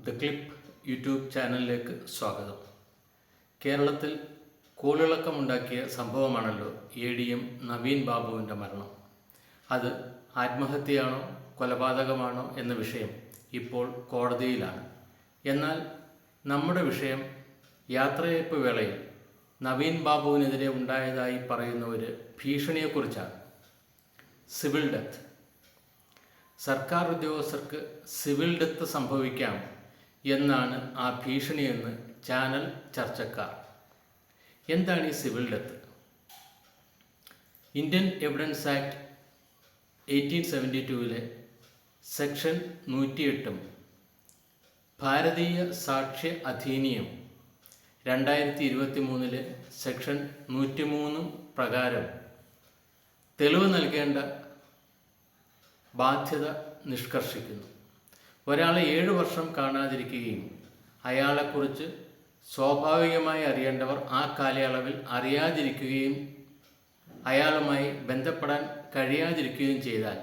The clip YouTube ചാനലിലേക്ക് സ്വാഗതം. കേരളത്തിൽ കോളിളക്കമുണ്ടാക്കിയ സംഭവമാണല്ലോ എ ഡി എം നവീൻ ബാബുവിന്റെ മരണം. അത് ആത്മഹത്യയാണോ കൊലപാതകമാണോ എന്ന വിഷയം ഇപ്പോൾ കോടതിയിലാണ്. എന്നാൽ നമ്മുടെ വിഷയം യാത്രയയപ്പ് വേളയിൽ നവീൻ ബാബുവിനെതിരെ ഉണ്ടായതായി പറയുന്ന ഒരു ഭീഷണിയെക്കുറിച്ചാണ്. Civil death. സർക്കാർ ഉദ്യോഗസ്ഥർക്ക് സിവിൽ ഡെത്ത് സംഭവിക്കാം എന്നാണ് ആ ഭീഷണിയെന്ന് ചാനൽ ചർച്ചക്കാർ. എന്താണ് ഈ civil death? Indian evidence act eighteen seventy ടുവിലെ section നൂറ്റിയെട്ടും ഭാരതീയ സാക്ഷ്യ അധീനിയം രണ്ടായിരത്തി ഇരുപത്തി മൂന്നിലെ സെക്ഷൻ നൂറ്റിമൂന്നും പ്രകാരം തെളിവ് നൽകേണ്ട ബാധ്യത നിഷ്കർഷിക്കുന്നു. ഒരാളെ ഏഴു വർഷം കാണാതിരിക്കുകയും അയാളെക്കുറിച്ച് സ്വാഭാവികമായി അറിയേണ്ടവർ ആ കാലയളവിൽ അറിയാതിരിക്കുകയും അയാളുമായി ബന്ധപ്പെടാൻ കഴിയാതിരിക്കുകയും ചെയ്താൽ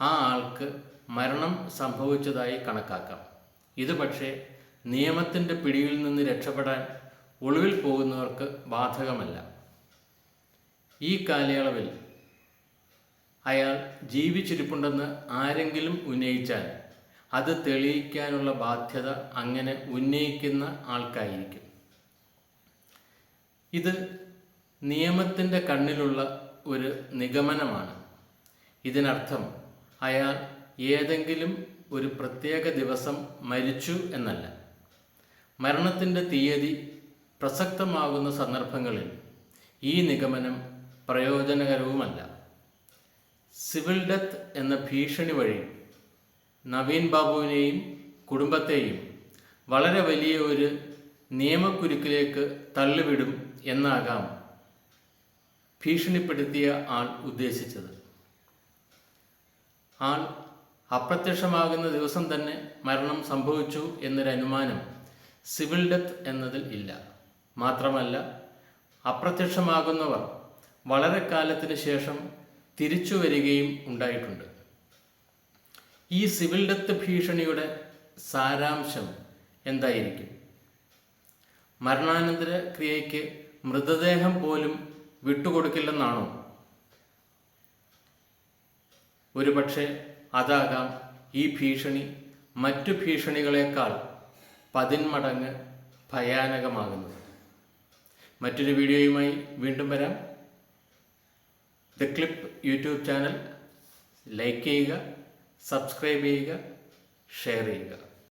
ആ ആൾക്ക് മരണം സംഭവിച്ചതായി കണക്കാക്കാം. ഇത് പക്ഷേ നിയമത്തിന്റെ പിടിയിൽ നിന്ന് രക്ഷപ്പെടാൻ ഒളിവിൽ പോകുന്നവർക്ക് ബാധകമല്ല. ഈ കാലയളവിൽ അയാൾ ജീവിച്ചിരിപ്പുണ്ടെന്ന് ആരെങ്കിലും ഉന്നയിച്ചാൽ അത് തെളിയിക്കാനുള്ള ബാധ്യത അങ്ങനെ ഉന്നയിക്കുന്ന ആൾക്കായിരിക്കും. ഇത് നിയമത്തിന്റെ കണ്ണിലുള്ള ഒരു നിഗമനമാണ്. ഇതിനർത്ഥം അയാൾ ഏതെങ്കിലും ഒരു പ്രത്യേക ദിവസം മരിച്ചു എന്നല്ല. മരണത്തിന്റെ തീയതി പ്രസക്തമാകുന്ന സന്ദർഭങ്ങളിൽ ഈ നിഗമനം പ്രയോജനകരവുമല്ല. സിവിൽ ഡെത്ത് എന്ന ഭീഷണി വഴി നവീൻ ബാബുവിനെയും കുടുംബത്തെയും വളരെ വലിയ ഒരു നിയമക്കുരുക്കിലേക്ക് തള്ളിവിടും എന്നാകാം ഭീഷണിപ്പെടുത്തിയ ആൾ ഉദ്ദേശിച്ചത്. ആൾ അപ്രത്യക്ഷമാകുന്ന ദിവസം തന്നെ മരണം സംഭവിച്ചു എന്നൊരു അനുമാനം സിവിൽ ഡെത്ത് എന്നതിൽ ഇല്ല. മാത്രമല്ല അപ്രത്യക്ഷമാകുന്നവർ വളരെ കാലത്തിന് ശേഷം തിരിച്ചു വരികയും ഉണ്ടായിട്ടുണ്ട്. ഈ സിവിൽ ഡെത്ത് ഭീഷണിയുടെ സാരാംശം എന്തായിരിക്കും? മരണാനന്തര ക്രിയയ്ക്ക് മൃതദേഹം പോലും വിട്ടുകൊടുക്കില്ലെന്നാണോ? ഒരുപക്ഷെ അതാകാം ഈ ഭീഷണി മറ്റു ഭീഷണികളെക്കാൾ പതിന്മടങ്ങ് ഭയാനകമാകുന്നത്. മറ്റൊരു വീഡിയോയുമായി വീണ്ടും വരാം. The clip YouTube channel like ചെയ്യുക സബ്സ്ക്രൈബ് ചെയ്യുക ഷെയർ ചെയ്യുക.